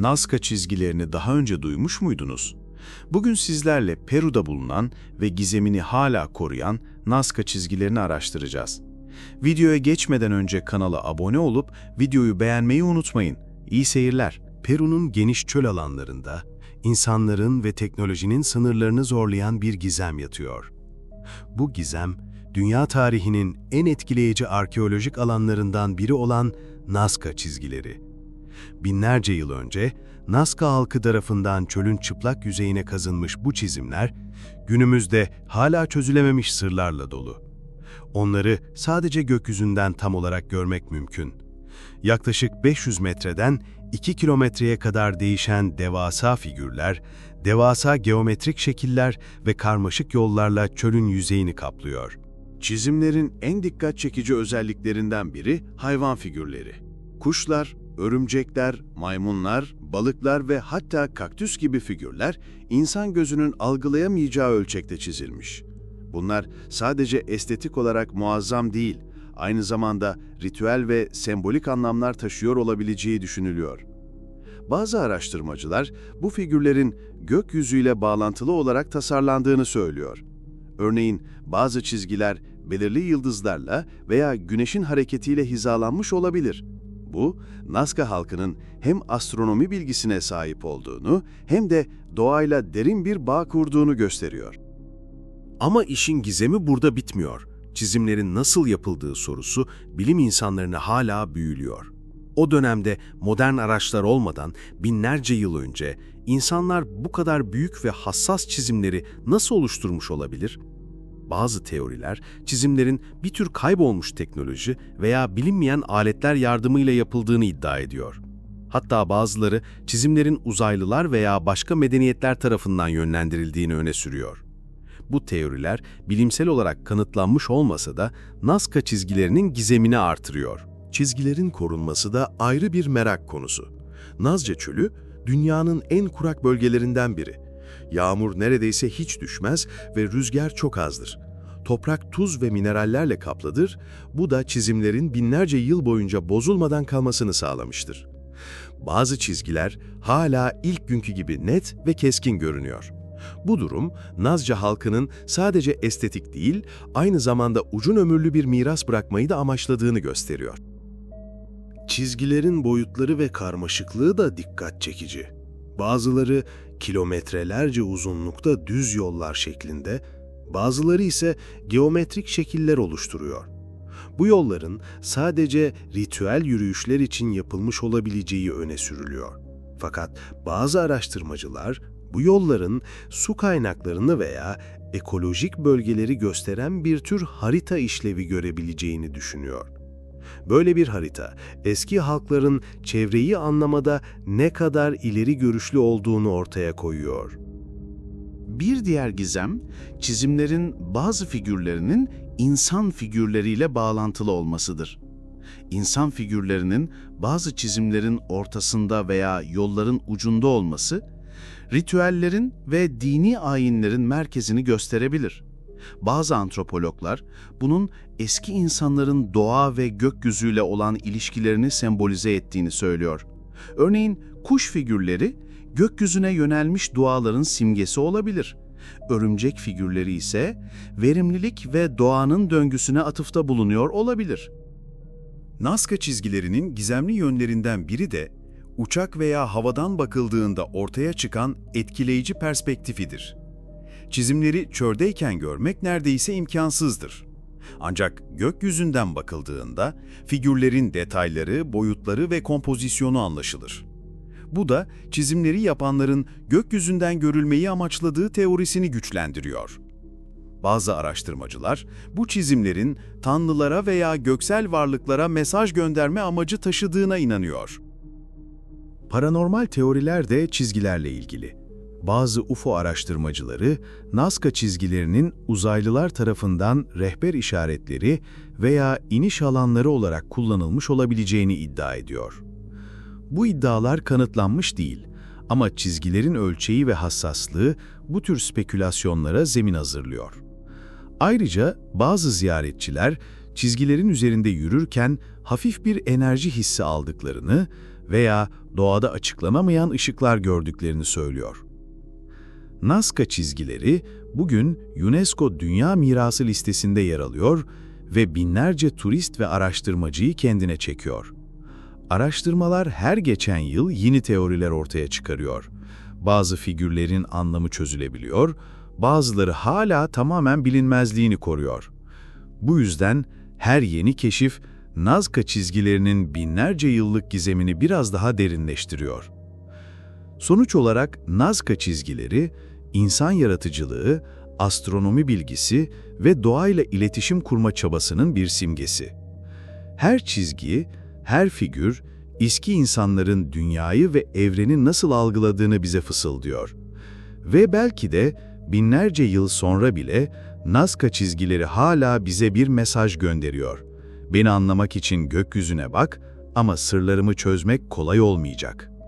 Nazca çizgilerini daha önce duymuş muydunuz? Bugün sizlerle Peru'da bulunan ve gizemini hala koruyan Nazca çizgilerini araştıracağız. Videoya geçmeden önce kanala abone olup videoyu beğenmeyi unutmayın. İyi seyirler. Peru'nun geniş çöl alanlarında insanların ve teknolojinin sınırlarını zorlayan bir gizem yatıyor. Bu gizem, dünya tarihinin en etkileyici arkeolojik alanlarından biri olan Nazca çizgileri. Binlerce yıl önce Nazca halkı tarafından çölün çıplak yüzeyine kazınmış bu çizimler, günümüzde hala çözülememiş sırlarla dolu. Onları sadece gökyüzünden tam olarak görmek mümkün. Yaklaşık 500 metreden 2 kilometreye kadar değişen devasa figürler, devasa geometrik şekiller ve karmaşık yollarla çölün yüzeyini kaplıyor. Çizimlerin en dikkat çekici özelliklerinden biri hayvan figürleri. Kuşlar, örümcekler, maymunlar, balıklar ve hatta kaktüs gibi figürler insan gözünün algılayamayacağı ölçekte çizilmiş. Bunlar sadece estetik olarak muazzam değil, aynı zamanda ritüel ve sembolik anlamlar taşıyor olabileceği düşünülüyor. Bazı araştırmacılar bu figürlerin gökyüzüyle bağlantılı olarak tasarlandığını söylüyor. Örneğin bazı çizgiler belirli yıldızlarla veya güneşin hareketiyle hizalanmış olabilir. Bu, Nazca halkının hem astronomi bilgisine sahip olduğunu hem de doğayla derin bir bağ kurduğunu gösteriyor. Ama işin gizemi burada bitmiyor. Çizimlerin nasıl yapıldığı sorusu bilim insanlarını hala büyülüyor. O dönemde modern araçlar olmadan binlerce yıl önce insanlar bu kadar büyük ve hassas çizimleri nasıl oluşturmuş olabilir? Bazı teoriler çizimlerin bir tür kaybolmuş teknoloji veya bilinmeyen aletler yardımıyla yapıldığını iddia ediyor. Hatta bazıları çizimlerin uzaylılar veya başka medeniyetler tarafından yönlendirildiğini öne sürüyor. Bu teoriler bilimsel olarak kanıtlanmış olmasa da Nazca çizgilerinin gizemini artırıyor. Çizgilerin korunması da ayrı bir merak konusu. Nazca Çölü, dünyanın en kurak bölgelerinden biri. Yağmur neredeyse hiç düşmez ve rüzgar çok azdır. Toprak tuz ve minerallerle kaplıdır, bu da çizimlerin binlerce yıl boyunca bozulmadan kalmasını sağlamıştır. Bazı çizgiler hala ilk günkü gibi net ve keskin görünüyor. Bu durum, Nazca halkının sadece estetik değil, aynı zamanda uzun ömürlü bir miras bırakmayı da amaçladığını gösteriyor. Çizgilerin boyutları ve karmaşıklığı da dikkat çekici. Bazıları kilometrelerce uzunlukta düz yollar şeklinde, bazıları ise geometrik şekiller oluşturuyor. Bu yolların sadece ritüel yürüyüşler için yapılmış olabileceği öne sürülüyor. Fakat bazı araştırmacılar bu yolların su kaynaklarını veya ekolojik bölgeleri gösteren bir tür harita işlevi görebileceğini düşünüyor. Böyle bir harita, eski halkların çevreyi anlamada ne kadar ileri görüşlü olduğunu ortaya koyuyor. Bir diğer gizem, çizimlerin bazı figürlerinin insan figürleriyle bağlantılı olmasıdır. İnsan figürlerinin bazı çizimlerin ortasında veya yolların ucunda olması, ritüellerin ve dini ayinlerin merkezini gösterebilir. Bazı antropologlar bunun eski insanların doğa ve gökyüzüyle olan ilişkilerini sembolize ettiğini söylüyor. Örneğin kuş figürleri gökyüzüne yönelmiş duaların simgesi olabilir. Örümcek figürleri ise verimlilik ve doğanın döngüsüne atıfta bulunuyor olabilir. Nazca çizgilerinin gizemli yönlerinden biri de uçak veya havadan bakıldığında ortaya çıkan etkileyici perspektifidir. Çizimleri çöldeyken görmek neredeyse imkansızdır. Ancak gökyüzünden bakıldığında figürlerin detayları, boyutları ve kompozisyonu anlaşılır. Bu da çizimleri yapanların gökyüzünden görülmeyi amaçladığı teorisini güçlendiriyor. Bazı araştırmacılar bu çizimlerin tanrılara veya göksel varlıklara mesaj gönderme amacı taşıdığına inanıyor. Paranormal teoriler de çizgilerle ilgili. Bazı UFO araştırmacıları, Nazca çizgilerinin uzaylılar tarafından rehber işaretleri veya iniş alanları olarak kullanılmış olabileceğini iddia ediyor. Bu iddialar kanıtlanmış değil ama çizgilerin ölçeği ve hassaslığı bu tür spekülasyonlara zemin hazırlıyor. Ayrıca bazı ziyaretçiler çizgilerin üzerinde yürürken hafif bir enerji hissi aldıklarını veya doğada açıklanamayan ışıklar gördüklerini söylüyor. Nazca çizgileri bugün UNESCO Dünya Mirası listesinde yer alıyor ve binlerce turist ve araştırmacıyı kendine çekiyor. Araştırmalar her geçen yıl yeni teoriler ortaya çıkarıyor. Bazı figürlerin anlamı çözülebiliyor, bazıları hala tamamen bilinmezliğini koruyor. Bu yüzden her yeni keşif Nazca çizgilerinin binlerce yıllık gizemini biraz daha derinleştiriyor. Sonuç olarak Nazca çizgileri, insan yaratıcılığı, astronomi bilgisi ve doğayla iletişim kurma çabasının bir simgesi. Her çizgi, her figür, eski insanların dünyayı ve evreni nasıl algıladığını bize fısıldıyor. Ve belki de binlerce yıl sonra bile Nazca çizgileri hala bize bir mesaj gönderiyor. Beni anlamak için gökyüzüne bak ama sırlarımı çözmek kolay olmayacak.